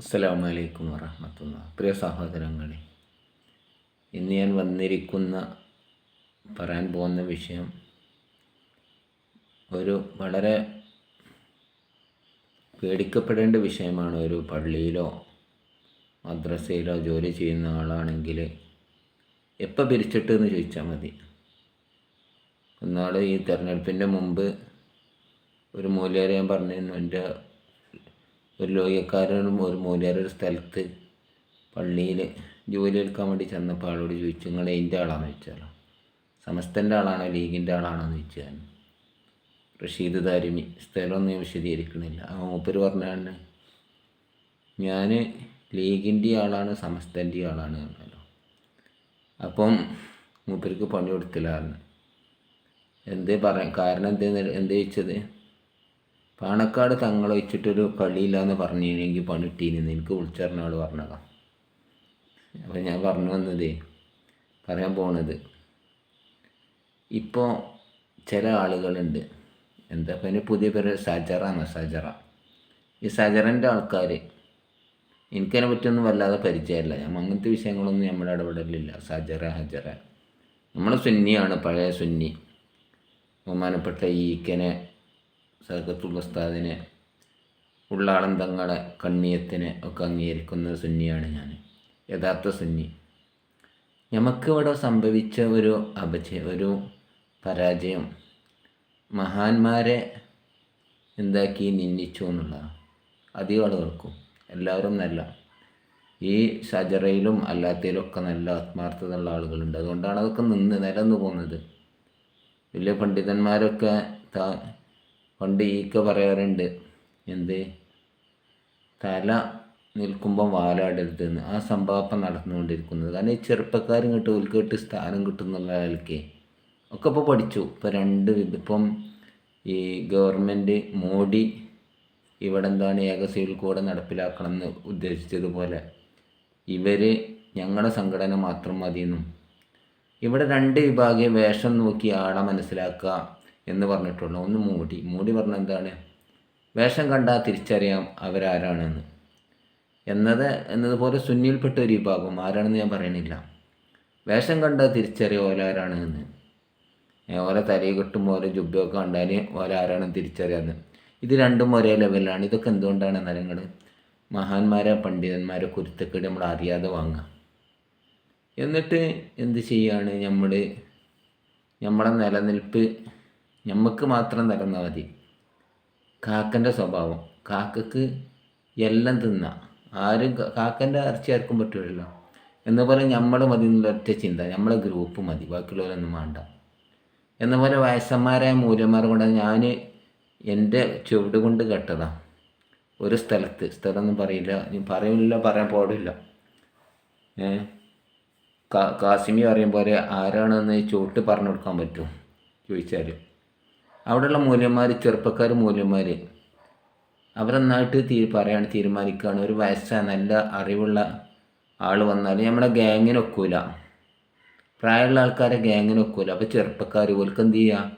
അസ്സലാമു അലൈക്കും വറഹമത്തുള്ള പ്രിയ സഹോദരങ്ങളെ ഇന്ന് ഞാൻ വന്നിരിക്കുന്ന പറയാൻ പോകുന്ന വിഷയം ഒരു വളരെ പേടിക്കപ്പെടേണ്ട വിഷയമാണ് ഒരു പള്ളിയിലോ മദ്രസയിലോ ജോലി ചെയ്യുന്ന ആളാണെങ്കിൽ എപ്പോൾ പിരിച്ചിട്ട് എന്ന് ചോദിച്ചാൽ മതി. ഒന്നാൾ ഈ തെരഞ്ഞെടുപ്പിന്റെ മുമ്പ് ഒരു മൂല്യം ഞാൻ പറഞ്ഞിരുന്നു എന്റെ ഒരു ലോകക്കാരനും ഒരു മൂല്യാർ ഒരു സ്ഥലത്ത് പള്ളിയിൽ ജോലി എടുക്കാൻ വേണ്ടി ചെന്നപ്പോൾ ആളോട് ചോദിച്ചു നിങ്ങൾ എന്റെ ആളാണെന്ന് ചോദിച്ചാലോ? സമസ്തന്റെ ആളാണോ? ലീഗിന്റെ ആളാണോ എന്ന് ചോദിച്ചാൽ റഷീദ് താരിമി സ്ഥലമൊന്നും വിശദീകരിക്കണില്ല. ആ മൂപ്പര് പറഞ്ഞാണ് ഞാൻ ലീഗിന്റെ ആളാണ് സമസ്തന്റെ ആളാണ് പറഞ്ഞല്ലോ. അപ്പം മൂപ്പർക്ക് പണി കൊടുത്തില്ലായിരുന്നു എന്തേ പറയാൻ കാരണം എന്തേ എന്ത് ചോദിച്ചത്? പാണക്കാട് തങ്ങൾ വെച്ചിട്ടൊരു കളിയില്ല എന്ന് പറഞ്ഞിരുന്നെങ്കിൽ പണി കിട്ടീന്ന് എനിക്ക് വിളിച്ചറിഞ്ഞ ആൾ പറഞ്ഞതാ. അപ്പം ഞാൻ പറഞ്ഞു വന്നതേ പറയാൻ പോണത് ഇപ്പോൾ ചില ആളുകളുണ്ട് എന്താ പിന്നെ പുതിയ പേര് സജറ എന്ന സജറ. ഈ സജറന്റെ ആൾക്കാർ എനിക്കതിനെ പറ്റിയൊന്നും വല്ലാതെ പരിചയമില്ല. ഞാൻ അങ്ങനത്തെ വിഷയങ്ങളൊന്നും നമ്മുടെ ഇടപെടലില്ല. സജറ ഹജറ. നമ്മൾ സുന്നിയാണ് പഴയ സുന്നി. ബഹുമാനപ്പെട്ട ഈക്കനെ സർക്കത്തുൽ ഉസ്താദിനെ ഉള്ളാളന്തങ്ങളെ കണ്ണിയത്തിനെ ഒക്കെ അംഗീകരിക്കുന്ന സുന്നിയാണ് ഞാൻ. യഥാർത്ഥ സുന്നി. നമുക്കിവിടെ സംഭവിച്ച ഒരു അപജയ ഒരു പരാജയം മഹാന്മാരെ എന്താക്കി നിന്ദിച്ചു എന്നുള്ളതാണ് അധികം ആളുകൾക്കും എല്ലാവരും നല്ല. ഈ ഷജറയിലും അല്ലാത്തതിലും ഒക്കെ നല്ല ആത്മാർത്ഥത ഉള്ള ആളുകളുണ്ട്. അതുകൊണ്ടാണ് അതൊക്കെ നിന്ന് നിലന്നു പോകുന്നത്. വലിയ പണ്ഡിതന്മാരൊക്കെ പണ്ട് ഈക്ക പറയാറുണ്ട് എന്ത്? തല നിൽക്കുമ്പോൾ വാലാടരുതെന്ന്. ആ സംഭവം ഇപ്പം നടന്നുകൊണ്ടിരിക്കുന്നത്. കാരണം ഈ ഓൽക്ക് കിട്ടി സ്ഥാനം കിട്ടുന്നുള്ള ആൾക്ക്. ഒക്കെ ഇപ്പോൾ പഠിച്ചു. ഇപ്പോൾ രണ്ട് ഇതിപ്പം ഈ ഗവൺമെന്റ് മോഡി ഇവിടെ എന്താണ് ഏക സിവിൽ കോഡ് നടപ്പിലാക്കണം എന്ന് ഉദ്ദേശിച്ചതുപോലെ ഇവർ ഞങ്ങളുടെ സംഘടന മാത്രം മതിയെന്നും. ഇവിടെ രണ്ട് വിഭാഗം വേഷം നോക്കി ആളെ മനസ്സിലാക്കുക എന്ന് പറഞ്ഞിട്ടുള്ളൂ ഒന്ന് മൂടി. മൂടി പറഞ്ഞ എന്താണ്? വേഷം കണ്ടാൽ തിരിച്ചറിയാം അവരാരാണെന്ന്. എന്നത് എന്നതുപോലെ സുന്നിയിൽപ്പെട്ട ഒരു വിഭാഗം. ആരാണെന്ന് ഞാൻ പറയണില്ല. വേഷം കണ്ടാൽ തിരിച്ചറിയാം ഓലാരാണ് ഓരോ തലയിൽ കിട്ടും ഓരോ ജുബ്ബയൊക്കെ കണ്ടാൽ ഓരോ ആരാണെന്ന് തിരിച്ചറിയാമെന്ന് ഇത് രണ്ടും ഒരേ ലെവലിലാണ്. ഇതൊക്കെ എന്തുകൊണ്ടാണ് നരങ്ങൾ മഹാന്മാരെ പണ്ഡിതന്മാരെ കുരുത്തക്കേട് നമ്മൾ അറിയാതെ വാങ്ങുക. എന്നിട്ട് എന്ത് ചെയ്യാണ്? നമ്മൾ നമ്മുടെ നിലനിൽപ്പ് നമുക്ക് മാത്രം തരുന്നാൽ മതി. കാക്കന്റെ സ്വഭാവം. കാക്കക്ക് എല്ലാം തിന്ന. ആരും കാക്കന്റെ ഇറച്ചി ആർക്കും പറ്റില്ലല്ലോ എന്നപോലെ നമ്മൾ മതി എന്നുള്ള ഒറ്റ ചിന്ത. നമ്മളെ ഗ്രൂപ്പ് മതി. ബാക്കിയുള്ളവരൊന്നും വേണ്ട. എന്നപോലെ വയസ്സന്മാരായ മൂല്യന്മാർ കൊണ്ട് ഞാൻ എന്റെ ചുവട് കൊണ്ട് കെട്ടതാണ് ഒരു സ്ഥലത്ത്. സ്ഥലമൊന്നും പറയില്ല. പറയില്ല പറയാൻ പാടില്ല. കാസിമി പറയുമ്പോൾ ആരാണെന്ന് ചുവട്ട് പറഞ്ഞു കൊടുക്കാൻ പറ്റും ചോദിച്ചാൽ അവിടെയുള്ള മൂല്യന്മാർ ചെറുപ്പക്കാർ മൂല്യന്മാർ അവരെന്നായിട്ട് തീ പറയാണ് തീരുമാനിക്കുകയാണ് ഒരു വയസ്സായ നല്ല അറിവുള്ള ആൾ വന്നാൽ നമ്മളെ ഗ്യാങ്ങിന് ഒക്കൂല. പ്രായമുള്ള ആൾക്കാരെ ഗ്യാങ്ങിന് ഒക്കൂല. അപ്പോൾ ചെറുപ്പക്കാർ ഓൽക്ക് എന്ത് ചെയ്യുക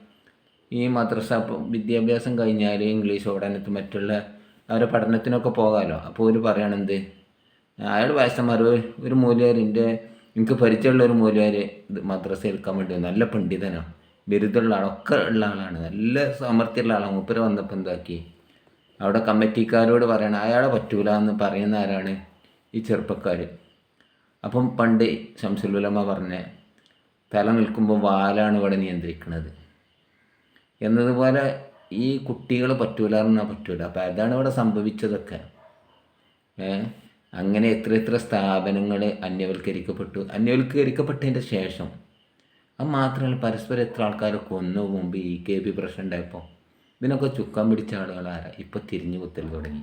ഈ മദ്രസ വിദ്യാഭ്യാസം കഴിഞ്ഞാൽ ഇംഗ്ലീഷ് ഓടാനത്ത് മറ്റുള്ള അവരെ പഠനത്തിനൊക്കെ പോകാമല്ലോ അപ്പോൾ ഒരു പറയണെന്ത്? അയാൾ വയസ്സന്മാർ ഒരു മൂല്യരിന്റെ എനിക്ക് പരിചയമുള്ള ഒരു മൂല്യർ മദ്രസ എടുക്കാൻ വേണ്ടി നല്ല പണ്ഡിതനാണ് ബിരുദമുള്ള ആളൊക്കെ ഉള്ള ആളാണ്. നല്ല സാമർഥ്യമുള്ള ആളാണ് മൂപ്പര് വന്നപ്പോൾ എന്താക്കി? അവിടെ കമ്മിറ്റിക്കാരോട് പറയണം അയാളെ പറ്റൂല എന്ന് പറയുന്ന ആരാണ് ഈ ചെറുപ്പക്കാർ അപ്പം പണ്ട് ശംസുലുലമ പറഞ്ഞ തല നിൽക്കുമ്പോൾ വാലാണ് ഇവിടെ നിയന്ത്രിക്കുന്നത് എന്നതുപോലെ ഈ കുട്ടികൾ പറ്റൂല എന്നാൽ പറ്റൂല. അപ്പം അതാണ് ഇവിടെ സംഭവിച്ചതൊക്കെ. അങ്ങനെ എത്ര എത്ര സ്ഥാപനങ്ങൾ അന്യവൽക്കരിക്കപ്പെട്ടു. അന്യവൽക്കരിക്കപ്പെട്ടതിന്റെ ശേഷം അത് മാത്രമല്ല പരസ്പരം എത്ര ആൾക്കാരെ കൊന്നു മുമ്പ് ഈ കെ പി പ്രശ്നം ഉണ്ടായപ്പോൾ ഇതിനൊക്കെ ചുക്കാൻ പിടിച്ച ആളുകളാരാ ഇപ്പോൾ തിരിഞ്ഞു കുത്തൽ തുടങ്ങി.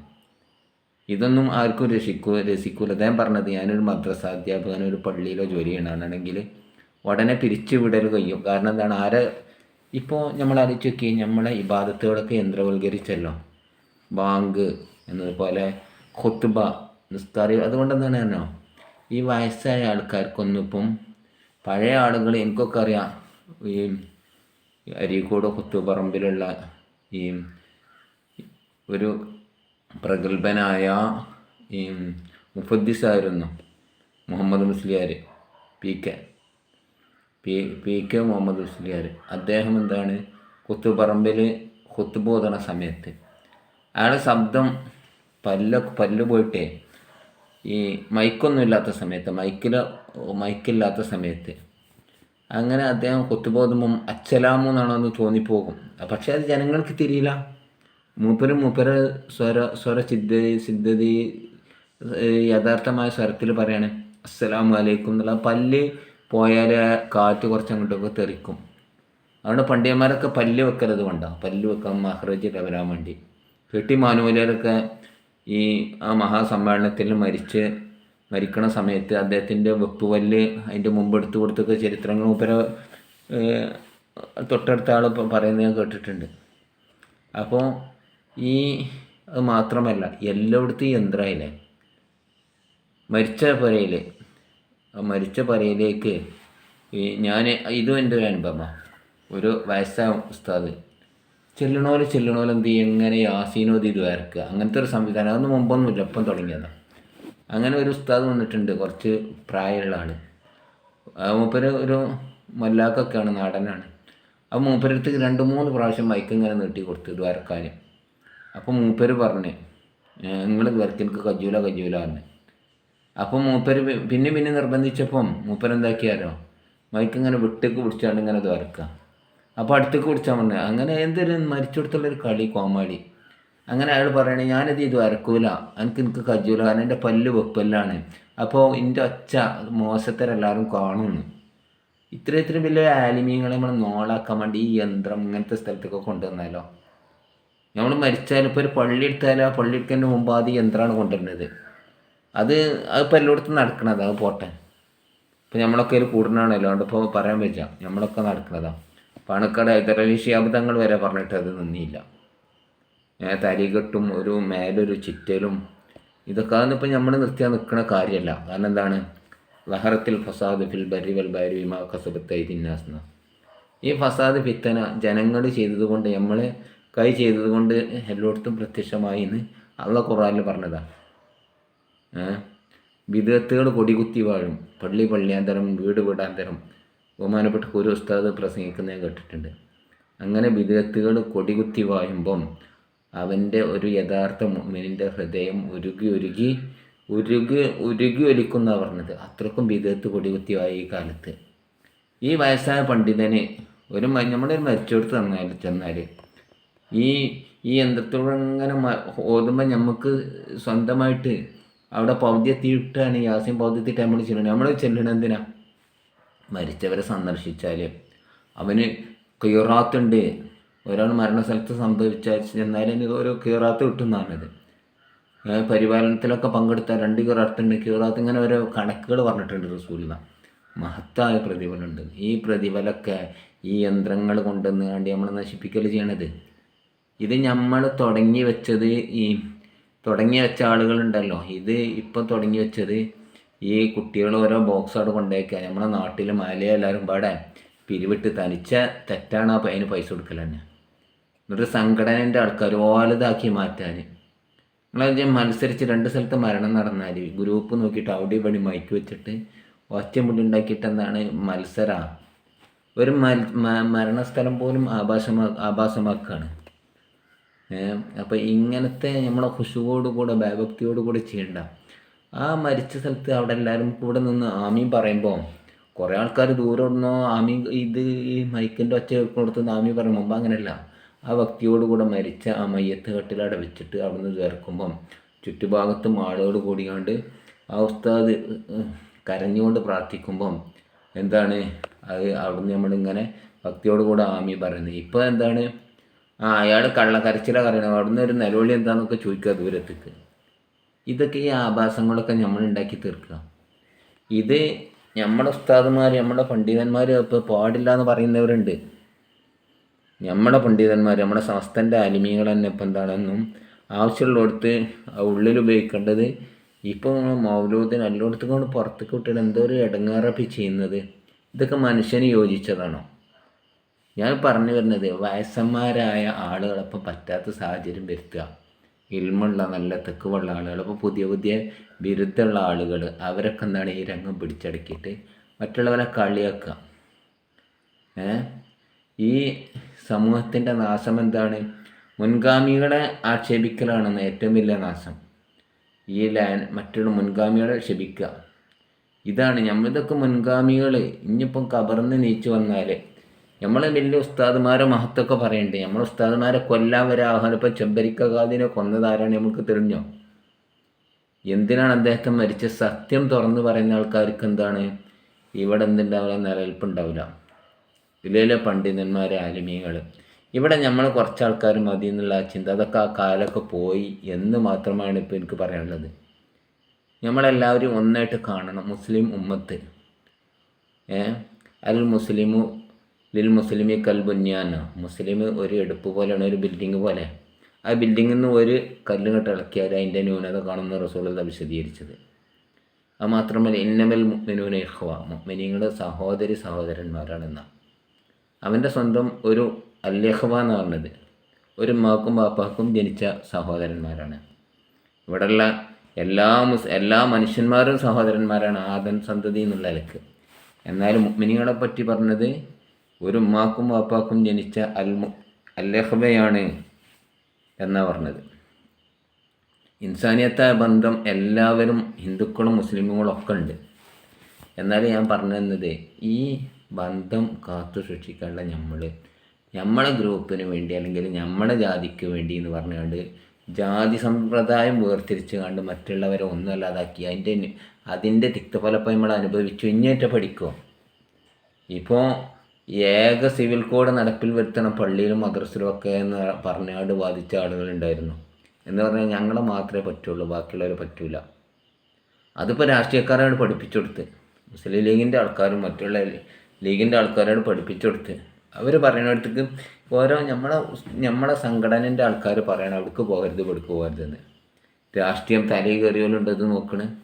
ഇതൊന്നും ആർക്കും രസിക്കൂ രസിക്കൂല. അദ്ദേഹം പറഞ്ഞത് ഞാനൊരു മദ്രസ അധ്യാപകൻ ഒരു പള്ളിയിലോ ജോലി ചെയ്യണമെന്നുണ്ടെങ്കിൽ ഉടനെ പിരിച്ചു വിടൽ കഴിയും. കാരണം എന്താണ്? ആരെ ഇപ്പോൾ നമ്മൾ ആലോചിച്ച് നോക്കി നമ്മളെ ഇബാദത്തുകളൊക്കെ യന്ത്രവൽക്കരിച്ചല്ലോ. ബാങ്ക് എന്നതുപോലെ ഖുത്ബ നിസ്കാരി അതുകൊണ്ട് എന്താണ് പറഞ്ഞോ? ഈ വയസ്സായ ആൾക്കാർക്കൊന്നും ഇപ്പം പഴയ ആളുകൾ എനിക്കൊക്കെ അറിയാം. ഈ അരീക്കോട് കുത്തുപറമ്പിലുള്ള ഈ ഒരു പ്രഗത്ഭനായ ഈ മുഫദ്ദിസായിരുന്നു Muhammad Musliyar P K. P P K Muhammad Musliyar അദ്ദേഹം എന്താണ്? കുത്തുപറമ്പിൽ കുത്തുബോധന സമയത്ത്. അയാളെ ശബ്ദം പല്ല പല്ല് പോയിട്ടേ ഈ മൈക്കൊന്നും ഇല്ലാത്ത സമയത്ത് മൈക്കിൽ മൈക്കില്ലാത്ത സമയത്ത്. അങ്ങനെ അദ്ദേഹം കുത്തുബോധമും അച്ചലാമോ എന്നാണോ എന്ന് തോന്നിപ്പോകും. പക്ഷേ അത് ജനങ്ങൾക്ക് തിരിയില്ല. മൂപ്പര് മൂപ്പര് സ്വര സ്വര സിദ്ധ സിദ്ധതി യഥാർത്ഥമായ സ്വരത്തിൽ പറയാണ് അസ്സലാമു അലൈക്കും എന്നുള്ള പല്ല് പോയാൽ കാറ്റ് കുറച്ച് അങ്ങോട്ടൊക്കെ തെറിക്കും. അതുകൊണ്ട് പണ്ഡിയന്മാരൊക്കെ പല്ല് വെക്കലത് കൊണ്ടാണ് പല്ല് വെക്കാൻ മഹ്റജ് വരാൻ വേണ്ടി. കെട്ടി മാനുവലിയരൊക്കെ ഈ ആ മഹാസമ്മേളനത്തിൽ മരിച്ച് മരിക്കണ സമയത്ത് അദ്ദേഹത്തിന്റെ വെപ്പുവല്ല് അതിന്റെ മുമ്പ് എടുത്തു കൊടുത്തൊക്കെ ചരിത്രങ്ങൾ മൂപ്പര തൊട്ടടുത്ത ആൾ പറയുന്നത് ഞാൻ കേട്ടിട്ടുണ്ട്. അപ്പോൾ ഈ അത് മാത്രമല്ല എല്ലായിടത്തും യന്ത്രമായില്ലേ മരിച്ച പുരയിൽ മരിച്ച പുരയിലേക്ക് ഞാൻ ഇതും എന്റെ ഒരു അനുഭവമാണ്. ഒരു വയസ്സായ ഉസ്താദ്. ചെല്ലണോലെ ചെല്ലണോലെ എന്ത് ചെയ്യും? എങ്ങനെ യാസീനോ ഇത് വരക്കുക? അങ്ങനത്തെ ഒരു സംവിധാനം. അതൊന്നും മുമ്പൊന്നുമില്ല ഇപ്പം തുടങ്ങിയതാണ് അങ്ങനെ ഒരു ഉസ്താദ് വന്നിട്ടുണ്ട്. കുറച്ച് പ്രായമുള്ള ആൾ മൂപ്പര് ഒരു മല്ലാക്കൊക്കെയാണ് നാടനാണ്. അപ്പോൾ മൂപ്പരടുത്ത് രണ്ട് മൂന്ന് പ്രാവശ്യം മൈക്ക് ഇങ്ങനെ നീട്ടി കൊടുത്തു. ഇത് വരക്കാൻ. അപ്പോൾ മൂപ്പര് പറഞ്ഞ് നിങ്ങൾ വരക്ക്. എനിക്ക് കജൂല കജൂല പറഞ്ഞു. അപ്പോൾ മൂപ്പര് പിന്നെ പിന്നെ നിർബന്ധിച്ചപ്പം മൂപ്പരെന്താക്കിയാലോ മൈക്ക് ഇങ്ങനെ വിട്ടേക്ക് പിടിച്ചാണ്ട് ഇങ്ങനെ ഇത് വരക്കുക. അപ്പോൾ അടുത്തേക്ക് കുടിച്ചാൽ പറഞ്ഞു അങ്ങനെ എന്തൊരു മരിച്ചെടുത്തുള്ളൊരു കളി കോമാളി അങ്ങനെ അയാൾ പറയണേ ഞാനത് ഇത് വരക്കൂല. എനിക്ക് എനിക്ക് കജൂല. കാരണം എന്റെ പല്ല് വെപ്പല്ലാണ്. അപ്പോൾ എന്റെ ഒച്ച മോശത്തരെല്ലാവരും കാണുന്നു ഇത്ര ഇത്ര വലിയ ആലിമീങ്ങളെ നമ്മൾ നോളാക്കാൻ വേണ്ടി ഈ യന്ത്രം ഇങ്ങനത്തെ സ്ഥലത്തൊക്കെ കൊണ്ടുവന്നാലോ? നമ്മൾ മരിച്ചാൽ ഇപ്പോൾ ഒരു പള്ളി എടുത്താൽ ആ പള്ളി എടുക്കുന്നതിന് മുമ്പ് അത് യന്ത്രമാണ് കൊണ്ടുവരുന്നത്. അത് അത് എല്ലായിടത്തും നടക്കണതാണ് പോട്ടെ. ഇപ്പോൾ നമ്മളൊക്കെ ഒരു കൂടുന്നതാണല്ലോ അതുകൊണ്ട് ഇപ്പോൾ പറയാൻ പറ്റില്ല. നമ്മളൊക്കെ നടക്കുന്നതാണ് പാണക്കാട് ഇതര വിഷയാബ്ദങ്ങൾ വരെ പറഞ്ഞിട്ട് അത് നിന്നില്ല. തരികെട്ടും ഒരു മേലൊരു ചിറ്റലും ഇതൊക്കെ ഇപ്പം നമ്മൾ നിർത്തിയാൽ നിൽക്കുന്ന കാര്യമല്ല. കാരണം എന്താണ്? ലഹറത്തിൽ ഫസാദ് ഫിൽ ബരി വൽ ബരി വിമാ കസബത്തായി തിന്നാസ്ന ഈ ഫസാദ് ഫിത്തന ജനങ്ങൾ ചെയ്തതുകൊണ്ട് നമ്മൾ കൈ ചെയ്തതുകൊണ്ട് എല്ലായിടത്തും പ്രത്യക്ഷമായി എന്ന് അള്ള ഖുറാനിൽ പറഞ്ഞതാണ് വിധത്തുകൾ കൊടികുത്തി വാഴും. പള്ളി പള്ളിയാന്തരം വീട് വീടാന്തരം. ബഹുമാനപ്പെട്ട ഒരു ഉസ്താദ് പ്രസംഗിക്കുന്നത് കേട്ടിട്ടുണ്ട്. അങ്ങനെ വിദഗ്ധകൾ കൊടികുത്തി വായുമ്പം അവന്റെ ഒരു യഥാർത്ഥ മുഅ്മിനിന്റെ ഹൃദയം ഉരുകി ഉരുകി ഉരുകി ഉരുകി ഒലിക്കുന്ന പറഞ്ഞത്. അത്രക്കും വിദഗ്ധ കൊടികുത്തിയായ ഈ കാലത്ത്. ഈ വയസ്സായ പണ്ഡിതന് ഒരു നമ്മളൊരു മരിച്ചെടുത്ത് തന്നാൽ ചെന്നാൽ ഈ ഈ യന്ത്രത്തോട് അങ്ങനെ ഓതുമ്പോൾ നമുക്ക് സ്വന്തമായിട്ട് അവിടെ പൗദ്യത്തിയിട്ടാണ് യാസിൻ പൗതി എത്തിയിട്ട് നമ്മൾ ചെല്ലണം നമ്മൾ ചെല്ലണം എന്തിനാ? മരിച്ചവരെ സന്ദർശിച്ചാൽ അവന് കീറാത്തുണ്ട് ഒരാൾ മരണസ്ഥലത്ത് സംഭവിച്ചാൽ ചെന്നാൽ എനിക്ക് ഓരോ കീറാത്ത് കിട്ടുന്നതാണിത്. പരിപാലനത്തിലൊക്കെ പങ്കെടുത്ത രണ്ട് കീറാത്തുണ്ട് കീറാത്ത് ഇങ്ങനെ ഓരോ കണക്കുകൾ പറഞ്ഞിട്ടുണ്ട് റസൂലിന മഹത്തായ പ്രതിഫലമുണ്ട്. ഈ പ്രതിഫലമൊക്കെ ഈ യന്ത്രങ്ങൾ കൊണ്ടുവന്ന് വേണ്ടി നമ്മൾ നശിപ്പിക്കൽ ചെയ്യണത്. ഇത് നമ്മൾ തുടങ്ങി വെച്ചത് ഈ തുടങ്ങി വെച്ച ആളുകളുണ്ടല്ലോ. ഇത് ഇപ്പം തുടങ്ങി വെച്ചത് ഈ കുട്ടികൾ ഓരോ ബോക്സ് അവിടെ കൊണ്ടുവയ്ക്കുക നമ്മുടെ നാട്ടിൽ മലയെ എല്ലാവരും പാടാൻ പിരിവിട്ട് തനിച്ച തെറ്റാണ് ആ അതിന് പൈസ കൊടുക്കൽ തന്നെ. എന്നിട്ട് സംഘടനേന്റെ ആൾക്കാർ ഓലതാക്കി മാറ്റാൻ നിങ്ങളെ മത്സരിച്ച് രണ്ട് സ്ഥലത്ത് മരണം നടന്നാൽ ഗ്രൂപ്പ് നോക്കിയിട്ട് അവിടെ ഇവിടെ മയക്കി വെച്ചിട്ട് ഒറ്റമുടി ഉണ്ടാക്കിയിട്ട് എന്താണ് മത്സര? ഒരു മരണസ്ഥലം പോലും ആഭാസമാ ആഭാസമാക്കുകയാണ് അപ്പോൾ ഇങ്ങനത്തെ നമ്മളെ ഖുഷുവോടുകൂടെ ഭയഭക്തിയോടുകൂടെ ചെയ്യണ്ട. ആ മരിച്ച സ്ഥലത്ത് അവിടെ എല്ലാവരും കൂടെ നിന്ന് ആമീൻ പറയുമ്പോൾ കുറേ ആൾക്കാർ ദൂരെ നിന്നോ ആമി ഇത് ഈ മൈക്കിന്റെ ഒച്ച കൊടുത്ത് ആമി പറയും. മുമ്പ് അങ്ങനെയല്ല. ആ വ്യക്തിയോട് കൂടെ മരിച്ച ആ മയ്യത്ത് കെട്ടിലവിടെ വെച്ചിട്ട് അവിടുന്ന് ചേർക്കുമ്പം ചുറ്റുഭാഗത്തും ആളുകൾ കൂടിയാണ്ട് ആ ഉസ്താദ് കരഞ്ഞുകൊണ്ട് പ്രാർത്ഥിക്കുമ്പം എന്താണ്? അത് അവിടുന്ന് നമ്മളിങ്ങനെ ഭക്തിയോട് കൂടെ ആമി പറയുന്നത്. ഇപ്പോൾ എന്താണ്? ആ അയാൾ കള്ളക്കരച്ചിലാണ് പറയുന്നത്. അവിടുന്ന് ഒരു നിലവിളി എന്താണെന്നൊക്കെ ചോദിക്കുക ദൂരത്തേക്ക്. ഇതൊക്കെ ഈ ആഭാസങ്ങളൊക്കെ നമ്മൾ ഉണ്ടാക്കി തീർക്കുക. ഇത് നമ്മുടെ ഉസ്താദുമാർ നമ്മുടെ പണ്ഡിതന്മാർ ഇപ്പോൾ പാടില്ല എന്ന് പറയുന്നവരുണ്ട്. നമ്മുടെ പണ്ഡിതന്മാർ നമ്മുടെ സമസ്തന്റെ അലിമികൾ തന്നെ ഇപ്പം എന്താണെന്നും ആവശ്യമുള്ളിടത്ത് ഉള്ളിൽ ഉപയോഗിക്കേണ്ടത് ഇപ്പോൾ മൗലൂദിന് എല്ലായിടത്തും കൊണ്ട് പുറത്തേക്ക് വിട്ടിട്ട് എന്തോ ഒരു ഇടങ്ങാറപ്പി ചെയ്യുന്നത് ഇതൊക്കെ മനുഷ്യന് യോജിച്ചതാണോ? ഞാൻ പറഞ്ഞു വരുന്നത് വയസ്സന്മാരായ ആളുകളപ്പം പറ്റാത്ത സാഹചര്യം വരുത്തുക. ഇൽമുള്ള നല്ല തെക്കുമുള്ള ആളുകൾ അപ്പോൾ പുതിയ പുതിയ ബിരുദമുള്ള ആളുകൾ അവരൊക്കെ എന്താണ് ഈ രംഗം പിടിച്ചടക്കിയിട്ട് മറ്റുള്ളവരെ കളിയാക്കുക ഈ സമൂഹത്തിന്റെ നാശം എന്താണ്? മുൻഗാമികളെ ആക്ഷേപിക്കലാണെന്ന് ഏറ്റവും വലിയ നാശം. ഈ ലാൻ മറ്റുള്ള മുൻഗാമികളെ ക്ഷമിക്കുക ഇതാണ് നമ്മളിതൊക്കെ മുൻഗാമികൾ ഇനിയിപ്പം കബർന്ന് നീച്ചു വന്നാൽ നമ്മൾ വലിയ ഉസ്താദ്മാരെ മഹത്വമൊക്കെ പറയണ്ടേ? നമ്മൾ ഉസ്താദ്മാരെ കൊല്ലാൻ വരെ. ആഹ്വാനം ഇപ്പം ചെമ്പരിക്കാതിനെ കൊന്നതാരാണ് നമുക്ക് തെളിഞ്ഞോ? എന്തിനാണ് അദ്ദേഹത്തെ മരിച്ച സത്യം തുറന്നു പറയുന്ന ആൾക്കാർക്ക് എന്താണ്? ഇവിടെ എന്തുണ്ടാവില്ല നിലനിൽപ്പുണ്ടാവില്ല. ഇതിലെ പണ്ഡിതന്മാരെ ആലിമീകൾ ഇവിടെ നമ്മൾ കുറച്ച് ആൾക്കാർ മതി എന്നുള്ള ചിന്ത. അതൊക്കെ ആ കാലമൊക്കെ പോയി എന്ന് മാത്രമാണ് ഇപ്പോൾ എനിക്ക് പറയാനുള്ളത്. നമ്മളെല്ലാവരും ഒന്നായിട്ട് കാണണം. മുസ്ലിം ഉമ്മത്ത്. ഏ? അൽ മുസ്ലിമു ലിൽ മുസ്ലിമി കൽ ബുന്യാന മുസ്ലിം ഒരു എടുപ്പ് പോലെയാണ് ഒരു ബിൽഡിങ് പോലെ. ആ ബിൽഡിങ്ങിൽ നിന്ന് ഒരു കല്ലുകെട്ട് ഇളക്കിയാൽ അതിന്റെ ന്യൂനത കാണുന്ന റസൂളത വിശദീകരിച്ചത്. അത് മാത്രമല്ല ഇന്നമൽ മുഅ്മിനൂന ഇഖ്വ. മുഅ്മിനീങ്ങൾ സഹോദരി സഹോദരന്മാരാണെന്ന. അവന്റെ സ്വന്തം ഒരു അല്യഹ്വ എന്ന് പറഞ്ഞത്. ഒരു മാക്കും ബാപ്പാക്കും ജനിച്ച സഹോദരന്മാരാണ്. ഇവിടെയുള്ള എല്ലാ മുസ് എല്ലാ മനുഷ്യന്മാരും സഹോദരന്മാരാണ് ആദൻ സന്തതി എന്നുള്ള നിലയ്ക്ക്. എന്നാൽ മുഅ്മിനീങ്ങളെ പറ്റി പറഞ്ഞത് ഒരു ഉമ്മാക്കും വാപ്പാക്കും ജനിച്ച അൽമു അല്ലഹബയാണ് എന്നാണ് പറഞ്ഞത്. ഇൻസാനിയത്തായ ബന്ധം എല്ലാവരും ഹിന്ദുക്കളും മുസ്ലിമുകളും ഒക്കെ ഉണ്ട്. എന്നാൽ ഞാൻ പറഞ്ഞു തന്നത് ഈ ബന്ധം കാത്തു സൂക്ഷിക്കാനുള്ള നമ്മൾ നമ്മളെ ഗ്രൂപ്പിന് വേണ്ടി അല്ലെങ്കിൽ നമ്മളെ ജാതിക്ക് വേണ്ടി എന്ന് പറഞ്ഞുകൊണ്ട് ജാതി സമ്പ്രദായം വേർതിരിച്ച് കണ്ട് മറ്റുള്ളവരെ ഒന്നും അല്ലാതാക്കി അതിന്റെ അതിന്റെ തിക്തഫലപ്പം നമ്മൾ അനുഭവിച്ചു. ഇനിയേറ്റ പഠിക്കുമോ ഇപ്പോൾ ഏക സിവിൽ കോഡ് നടപ്പിൽ വരുത്തണം പള്ളിയിലും മദ്രസിലും ഒക്കെ എന്ന് പറഞ്ഞാട് വാദിച്ച ആളുകളുണ്ടായിരുന്നു. എന്ന് പറഞ്ഞാൽ ഞങ്ങളെ മാത്രമേ പറ്റുള്ളൂ ബാക്കിയുള്ളവരെ പറ്റൂല. അതിപ്പോൾ രാഷ്ട്രീയക്കാരോട് പഠിപ്പിച്ചു കൊടുത്ത്. മുസ്ലിം ലീഗിന്റെ ആൾക്കാരും മറ്റുള്ള ലീഗിന്റെ ആൾക്കാരോട് പഠിപ്പിച്ചു കൊടുത്ത്. അവർ പറയണടുത്തേക്ക് ഓരോ നമ്മളെ നമ്മളെ സംഘടനന്റെ ആൾക്കാർ പറയണം അവിടേക്ക് പോകരുത് ഇവിടേക്ക് പോകരുതെന്ന്. രാഷ്ട്രീയം തലയിൽ കയറിയോലുണ്ട് ഇത് നോക്കണ്.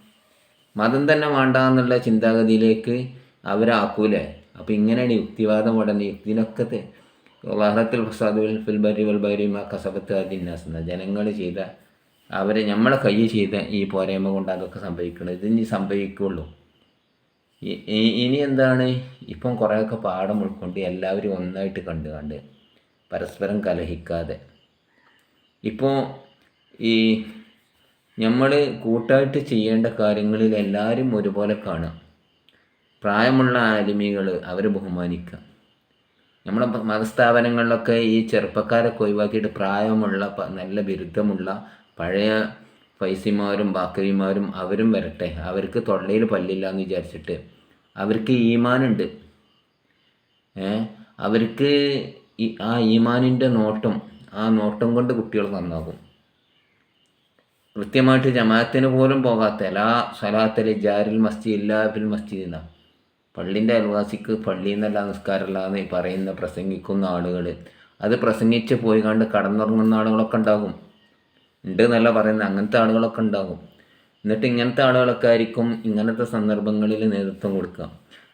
മതം തന്നെ വേണ്ട എന്നുള്ള ചിന്താഗതിയിലേക്ക് അവരാക്കൂലേ? അപ്പോൾ ഇങ്ങനെയാണ് യുക്തിവാദം ഉടനെ. യുക്തിനൊക്കെ വാഹനത്തിൽ ഫസാദുൽ ഫിൽബരി വൽബരി മാ കസബത്ത് അതിന്നാസ് ജനങ്ങൾ ചെയ്ത അവരെ നമ്മളെ കൈ ചെയ്ത ഈ പോരായ്മ കൊണ്ട് അതൊക്കെ സംഭവിക്കുന്നത്. ഇത് ഇനി സംഭവിക്കുള്ളൂ. ഇനി എന്താണ്? ഇപ്പം കുറേയൊക്കെ പാഠം ഉൾക്കൊണ്ട് എല്ലാവരും ഒന്നായിട്ട് കണ്ട് കണ്ട് പരസ്പരം കലഹിക്കാതെ. ഇപ്പോൾ ഈ നമ്മൾ കൂട്ടായിട്ട് ചെയ്യേണ്ട കാര്യങ്ങളിൽ എല്ലാവരും ഒരുപോലെ കാണുക. പ്രായമുള്ള ആലിമികൾ അവർ ബഹുമാനിക്കുക. നമ്മുടെ മതസ്ഥാപനങ്ങളിലൊക്കെ ഈ ചെറുപ്പക്കാരൊക്കെ ഒഴിവാക്കിയിട്ട് പ്രായമുള്ള നല്ല ബിരുദമുള്ള പഴയ ഫൈസിമാരും ബാക്കവിമാരും അവരും വരട്ടെ. അവർക്ക് തൊള്ളയിൽ പല്ലില്ല എന്ന് വിചാരിച്ചിട്ട് അവർക്ക് ഈമാനുണ്ട്. ഏ? അവർക്ക് ആ ഈമാനിന്റെ നോട്ടം ആ നോട്ടം കൊണ്ട് കുട്ടികൾ നന്നാകും. കൃത്യമായിട്ട് ജമാഅത്തിന് പോലും പോകാത്ത എല്ലാ സ്വലാത്തലി ജാരിൽ മസ്ജിദ് ഇല്ലാ മസ്ജിദ് എന്നാണ് പള്ളിന്റെ അയൽവാസിക്ക് പള്ളിയിൽ നിന്നല്ല നിസ്കാരമല്ല എന്ന് പറയുന്ന പ്രസംഗിക്കുന്ന ആളുകൾ അത് പ്രസംഗിച്ച് പോയി കണ്ട് കടന്നുറങ്ങുന്ന ആളുകളൊക്കെ ഉണ്ടാകും. ഉണ്ട് എന്നല്ല പറയുന്നത് അങ്ങനത്തെ ആളുകളൊക്കെ ഉണ്ടാകും. എന്നിട്ട് ഇങ്ങനത്തെ ആളുകളൊക്കെ ആയിരിക്കും ഇങ്ങനത്തെ സന്ദർഭങ്ങളിൽ നേതൃത്വം കൊടുക്കുക.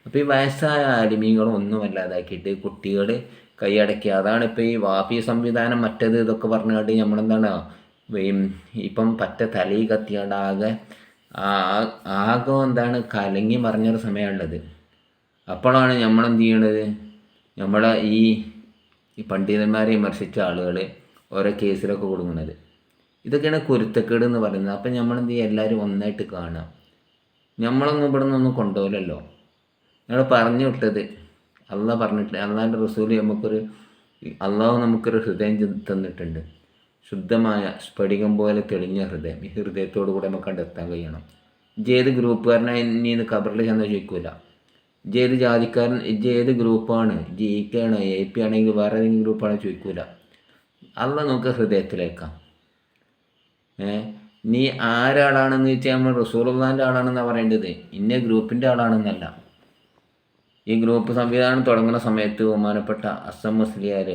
അപ്പോൾ ഈ വയസ്സായ ആലിമീകളും ഒന്നും അല്ലാതാക്കിയിട്ട് കുട്ടികൾ കൈയടക്കുക അതാണ് ഇപ്പോൾ ഈ വാപ്പി സംവിധാനം മറ്റേത് ഇതൊക്കെ പറഞ്ഞുകൊണ്ട് നമ്മളെന്താണ് ഇപ്പം പറ്റ തലയിൽ കത്തിയാണ്ട് ആകെ ആകെ എന്താണ് കലങ്ങി മറിഞ്ഞൊരു സമയമുള്ളത് അപ്പോഴാണ് നമ്മളെന്ത് ചെയ്യണത് നമ്മളെ ഈ ഈ പണ്ഡിതന്മാരെ വിമർശിച്ച ആളുകൾ ഓരോ കേസിലൊക്കെ കൊടുക്കുന്നത് ഇതൊക്കെയാണ് കുരുത്തക്കേട് എന്ന് പറയുന്നത്. അപ്പം നമ്മളെന്ത് ചെയ്യുക എല്ലാവരും ഒന്നായിട്ട് കാണാം നമ്മളൊന്നും ഇവിടെ നിന്നൊന്നും കൊണ്ടുപോകലല്ലോ. ഞങ്ങൾ പറഞ്ഞു വിട്ടത്. അള്ളാഹ് പറഞ്ഞിട്ട് അള്ളാഹിന്റെ റസൂൽ നമുക്കൊരു അള്ളാഹു നമുക്കൊരു ഹൃദയം തന്നിട്ടുണ്ട്. ശുദ്ധമായ സ്ഫടികം പോലെ തെളിഞ്ഞ ഹൃദയം. ഈ ഹൃദയത്തോടു കൂടെ നമുക്ക് കണ്ടെത്താൻ കഴിയണം. ഇജേത് ഗ്രൂപ്പുകാരനെ ഇനി കബറിൽ ചെന്ന് ചോദിക്കൂല. ഇജേത് ജാതിക്കാരൻ ഇജ് ഏത് ഗ്രൂപ്പാണ് ജി കെ ആണോ എ പി ആണെങ്കിൽ വേറെ ഏതെങ്കിലും ഗ്രൂപ്പാണോ ചോദിക്കൂല. അല്ല നമുക്ക് ഹൃദയത്തിലേക്കാം. ഏ? നീ ആരാളാണെന്ന് വെച്ചാൽ നമ്മൾ റസൂലുള്ളാന്റെ ആളാണെന്നാണ് പറയേണ്ടത്. ഇന്ന ഗ്രൂപ്പിന്റെ ആളാണെന്നല്ല. ഈ ഗ്രൂപ്പ് സംവിധാനം തുടങ്ങുന്ന സമയത്ത് ബഹുമാനപ്പെട്ട അസം മുസ്ലിയാർ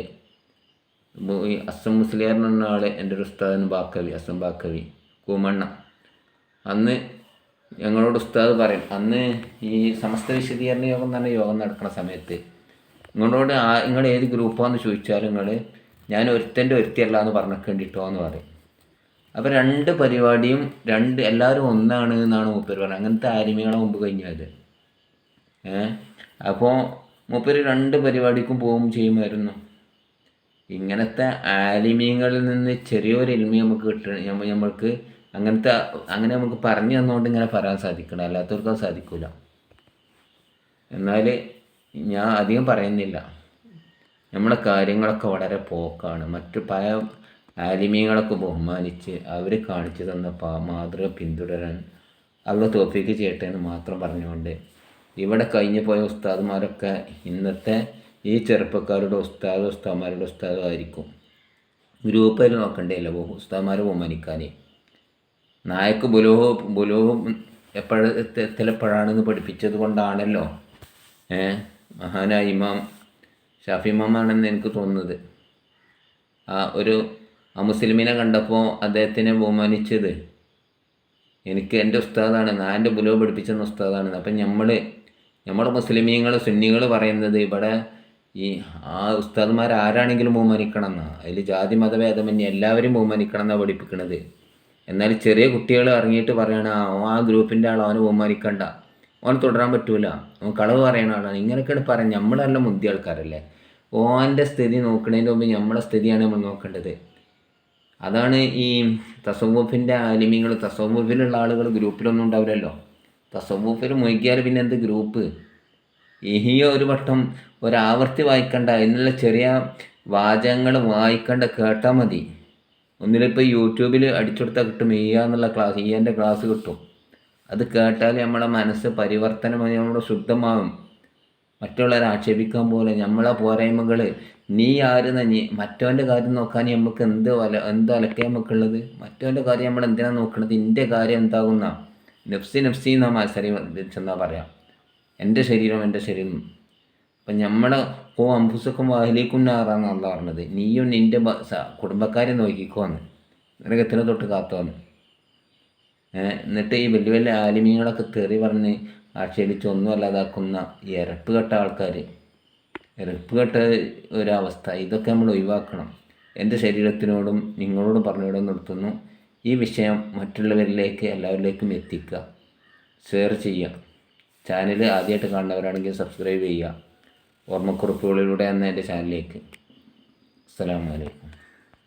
അസം മുസ്ലിയാർ എന്ന ആൾ എന്റെ ഒരു ഉസ്താദൻ ബാക്കവി അസം ബാക്കവി കൂമണ്ണ. അന്ന് ഞങ്ങളോട് ഉസ്താദ് പറയും അന്ന് ഈ സമസ്ത വിശദീകരണ യോഗം തന്നെ യോഗം നടക്കുന്ന സമയത്ത് നിങ്ങളോട് ആ നിങ്ങൾ ഏത് ഗ്രൂപ്പാന്ന് ചോദിച്ചാൽ നിങ്ങൾ ഞാൻ ഒരുത്തന്റെ ഒരുത്തിയല്ല എന്ന് പറഞ്ഞിട്ടോ എന്ന് പറയും. അപ്പോൾ രണ്ട് പരിപാടിയും രണ്ട് എല്ലാവരും ഒന്നാണ് എന്നാണ് മൂപ്പര് പറഞ്ഞത്. അങ്ങനത്തെ ആരുമികളെ മുമ്പ് കഴിഞ്ഞത്. ഏ? അപ്പോൾ മൂപ്പര് രണ്ട് പരിപാടിക്കും പോവും ചെയ്യുമായിരുന്നു. ഇങ്ങനത്തെ ആലിമീങ്ങളിൽ നിന്ന് ചെറിയൊരു എൽമി നമുക്ക് കിട്ടണം നമ്മൾക്ക് അങ്ങനത്തെ അങ്ങനെ നമുക്ക് പറഞ്ഞു തന്നുകൊണ്ട് ഇങ്ങനെ പറയാൻ സാധിക്കണം അല്ലാത്തവർക്ക് അത് സാധിക്കില്ല എന്നാൽ ഞാൻ അധികം പറയുന്നില്ല. നമ്മുടെ കാര്യങ്ങളൊക്കെ വളരെ പോക്കാണ്. മറ്റു പല ആലിമീങ്ങളൊക്കെ ബഹുമാനിച്ച് അവർ കാണിച്ചു തന്ന മാതൃക പിന്തുടരാൻ അവരുടെ തോപ്പിക്ക് ചെയ്യട്ടെ എന്ന് മാത്രം പറഞ്ഞുകൊണ്ട് ഇവിടെ കഴിഞ്ഞു പോയ ഉസ്താദുമാരൊക്കെ ഇന്നത്തെ ഈ ചെറുപ്പക്കാരുടെ ഉസ്താദ് ഉസ്താദ്മാരുടെ ഉസ്താദും ആയിരിക്കും ഗ്രൂപ്പിൽ നോക്കണ്ടേല്ല ഉസ്താദ്മാരെ ബഹുമാനിക്കാൻ നായക്ക് ബുലോഹ ബുലോഹ എപ്പോഴെത്തിലെപ്പോഴാണെന്ന് പഠിപ്പിച്ചത് കൊണ്ടാണല്ലോ. മഹാനായ ഇമാം ഷാഫി ഇമാമാണെന്ന് എനിക്ക് തോന്നുന്നത്. ആ ഒരു ആ മുസ്ലിമിനെ കണ്ടപ്പോൾ അദ്ദേഹത്തിനെ ബഹുമാനിച്ചത് എനിക്ക് എന്റെ ഉസ്താദാണ് എന്റെ ബുലോ പഠിപ്പിച്ചെന്ന ഉസ്താദാണ്. അപ്പം നമ്മൾ നമ്മുടെ മുസ്ലിമീങ്ങൾ സുന്നികൾ പറയുന്നത് ഇവിടെ ഈ ആ ഉസ്താദ്മാർ ആരാണെങ്കിലും ബഹുമാനിക്കണം എന്നാണ് അതിൽ ജാതി മതഭേദമന്യേ എല്ലാവരും ബഹുമാനിക്കണം എന്നാണ് പഠിപ്പിക്കുന്നത് എന്നാൽ ചെറിയ കുട്ടികൾ ഇറങ്ങിയിട്ട് പറയണ "ആ, ഗ്രൂപ്പിന്റെ ആൾ അവനെ ബഹുമാനിക്കണ്ട. ഓൻ തുടരാൻ പറ്റൂല. ഓൻ കളവ് പറയുന്ന ആളാണ്. ഇങ്ങനെയൊക്കെയാണ് പറയാം നമ്മളെല്ലാം മുന്തിയ ആൾക്കാരല്ലേ. ഓന്റെ സ്ഥിതി നോക്കുന്നതിന്റെ മുമ്പ് നമ്മളെ സ്ഥിതിയാണ് നമ്മൾ നോക്കേണ്ടത്. അതാണ് ഈ തസവൂഫിന്റെ ആലിമ്യങ്ങൾ തസവൂഫിലുള്ള ആളുകൾ ഗ്രൂപ്പിലൊന്നും ഉണ്ടാവില്ലല്ലോ. തസവൂഫിൽ മുഴുകിയാൽ പിന്നെ എന്ത് ഗ്രൂപ്പ്? ഈ ഒരു വട്ടം ഒരാവർത്തി വായിക്കണ്ട എന്നുള്ള ചെറിയ വാചകങ്ങൾ വായിക്കണ്ട കേട്ടാൽ മതി. ഒന്നിലിപ്പോൾ യൂട്യൂബിൽ അടിച്ചെടുത്താൽ കിട്ടും ഈയ എന്നുള്ള ക്ലാസ് ഈയന്റെ ക്ലാസ് കിട്ടും. അത് കേട്ടാൽ നമ്മുടെ മനസ്സ് പരിവർത്തനമായി നമ്മുടെ ശുദ്ധമാകും മറ്റുള്ളവരെ ആക്ഷേപിക്കാൻ പോലെ നമ്മളെ പോരായ്മകൾ നീ ആരുന്ന നീ മറ്റവന്റെ കാര്യം നോക്കാൻ നമുക്ക് എന്ത് വല എന്ത് അലക്കേ നമുക്കുള്ളത് മറ്റവന്റെ കാര്യം നമ്മൾ എന്തിനാണ് നോക്കുന്നത് എന്റെ കാര്യം എന്താകുന്ന? നഫ്സി നഫ്സി എന്നാ മത്സരം ചെന്നാൽ പറയാം. എന്റെ ശരീരം എന്റെ ശരീരം. അപ്പം നമ്മളെ ഓ അംബുസക്കും വാഹിലേക്കും നാറാന്ന് അല്ല പറഞ്ഞത്. നീയും നിന്റെ കുടുംബക്കാരെ നോക്കിക്കോന്ന് എത്ര തൊട്ട് കാത്തോന്ന് എന്നിട്ട് ഈ വലിയ വലിയ ആലിമീങ്ങളൊക്കെ തെറി പറഞ്ഞ് ആക്ഷേപിച്ച് ഒന്നും അല്ലാതാക്കുന്ന ഇരപ്പ് കെട്ട ആൾക്കാർ ഇരപ്പ് കെട്ട ഒരവസ്ഥ. ഇതൊക്കെ നമ്മൾ ഒഴിവാക്കണം. എന്റെ ശരീരത്തിനോടും നിങ്ങളോടും പറഞ്ഞോടും നിർത്തുന്നു. ഈ വിഷയം മറ്റുള്ളവരിലേക്ക് എല്ലാവരിലേക്കും എത്തിക്കുക. ഷെയർ ചെയ്യുക. ചാനൽ ആദ്യമായിട്ട് കാണുന്നവരാണെങ്കിൽ സബ്സ്ക്രൈബ് ചെയ്യുക. ഓർമ്മക്കുറിപ്പുകളിലൂടെ എന്ന എന്റെ ചാനലിലേക്ക്. അസ്സലാമു അലൈക്കും.